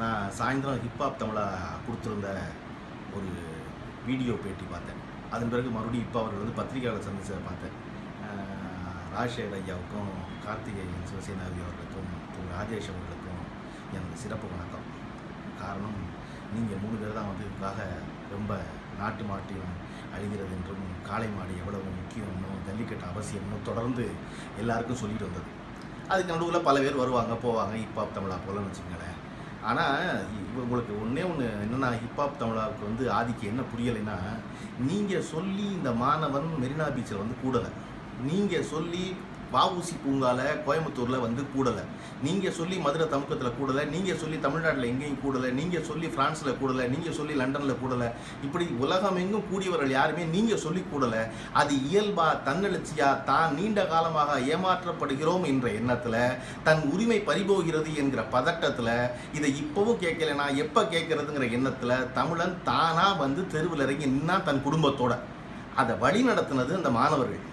நான் சாயந்தரம் ஹிப்ஹாப் தமிழா கொடுத்துருந்த ஒரு வீடியோ பேட்டி பார்த்தேன். அதன் பிறகு மறுபடியும் இப்போ அவர்கள் வந்து பத்திரிகையாளர் சந்திச்சதை பார்த்தேன். ஆஹ் ராஜசேகர் ஐயாவுக்கும் கார்த்திகேயன் சிவசேனாவி அவர்களுக்கும் திரு ராஜேஷ் அவர்களுக்கும் எனது சிறப்பு வணக்கம். காரணம் நீங்கள் மூணு பேர் தான் வந்து இதுக்காக ரொம்ப நாட்டு மாட்டியம் அழிகிறது என்றும் காளை மாடு எவ்வளவு முக்கியம்னு ஜல்லிக்கட்டு அவசியம்னு தொடர்ந்து எல்லாருக்கும் சொல்லிட்டு வந்தது. அதுக்கு நடுவில் பல பேர் வருவாங்க போவாங்க இப்போ தமிழா போலன்னு வச்சுக்கோங்களேன். ஆனால் உங்களுக்கு ஒன்றே ஒன்று என்னென்னா ஹிப்ஹாப் தமிழாவுக்கு வந்து ஆதிக்கு என்ன புரியலைன்னா நீங்கள் சொல்லி இந்த மாணவன் மெரினா பீச்சில் வந்து கூடலை. நீங்கள் சொல்லி வஉசி பூங்கால கோயம்புத்தூரில் வந்து கூடலை. நீங்கள் சொல்லி மதுரை தமுக்கத்தில் கூடலை நீங்கள் சொல்லி தமிழ்நாட்டில் எங்கேயும் கூடலை நீங்கள் சொல்லி ஃப்ரான்ஸில் கூடலை நீங்கள் சொல்லி லண்டனில் கூடலை. இப்படி உலகம் எங்கும் கூடியவர்கள் யாருமே நீங்கள் சொல்லி கூடலை. அது இயல்பா தன்னெழுச்சியா தான் நீண்ட காலமாக ஏமாற்றப்படுகிறோம் என்ற எண்ணத்தில் தன் உரிமை பறிபோகிறது என்கிற பதட்டத்தில் இதை இப்போவும் கேட்கல நான் எப்போ கேட்கறதுங்கிற எண்ணத்தில் தமிழன் தானாக வந்து தெருவில் இறங்கி நின்னா தன் குடும்பத்தோட. அதை வழி நடத்தினது அந்த மாணவர்கள்.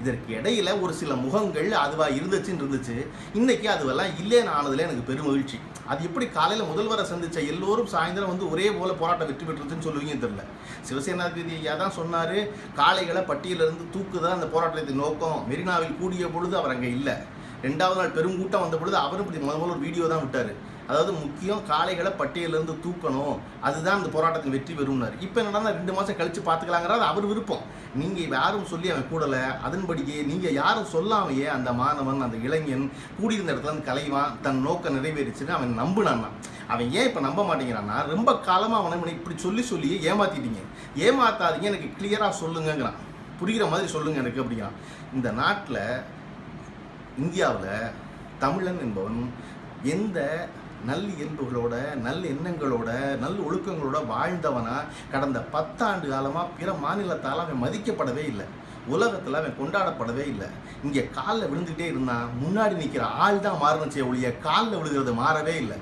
இதற்கு இடையில ஒரு சில முகங்கள் அதுவா இருந்துச்சுன்னு இருந்துச்சு இன்னைக்கு அதுவெல்லாம் இல்லைன்னு ஆனதுல எனக்கு பெரும் மகிழ்ச்சி. அது எப்படி காலையில முதல்வரை சந்திச்ச எல்லோரும் சாயந்தரம் வந்து ஒரே போல போராட்டம் வெற்றி பெற்றுச்சுன்னு சொல்லுவீங்க தெரியல. சிவசேனா ஐயா தான் சொன்னாரு. காளைகளை பட்டியலிருந்து தூக்குதான் அந்த போராட்டத்தின் நோக்கம். மெரினாவில் கூடிய பொழுது அவர் அங்கே இல்லை. ரெண்டாவது நாள் பெருங்கூட்டம் வந்த பொழுது அவரும் இப்படி முதல் முதல்ல ஒரு வீடியோ தான் விட்டார். அதாவது முக்கியம் காளைகளை பட்டியலேருந்து தூக்கணும். அதுதான் இந்த போராட்டத்தின் வெற்றி பெறும்னார். இப்போ என்னன்னா ரெண்டு மாதம் கழித்து பார்த்துக்கலாங்கிறது அவர் விருப்பம். நீங்கள் யாரும் சொல்லி அவன் கூடலை. அதன்படியே நீங்கள் யாரும் சொல்லாமையே அந்த மாணவன் அந்த இளைஞன் கூடியிருந்த இடத்துல இருந்து கலைவான் தன் நோக்கம் நிறைவேறிச்சுன்னு அவன் நம்புனான்னா. அவன் ஏன் இப்போ நம்ப மாட்டேங்கிறான்னா ரொம்ப காலமாக அவனை இவனை இப்படி சொல்லி சொல்லி ஏமாற்றிட்டீங்க ஏமாத்தாதீங்க எனக்கு கிளியராக சொல்லுங்கங்கிறான். புரிகிற மாதிரி சொல்லுங்க எனக்கு அப்படிங்கிறான். இந்த நாட்டில் இந்தியாவில் தமிழன் என்பவன் எந்த நல் இயல்புகளோட நல் எண்ணங்களோட நல் ஒழுக்கங்களோட வாழ்ந்தவனா கடந்த பத்தாண்டு காலமாக பிற மாநிலத்தால் அவன் மதிக்கப்படவே இல்லை. உலகத்தில் அவன் கொண்டாடப்படவே இல்லை. இங்கே காலில் விழுந்துகிட்டே இருந்தான். முன்னாடி நிற்கிற ஆள் தான் மாறணுச்சே ஒழிய காலில் விழுகிறது மாறவே இல்லை.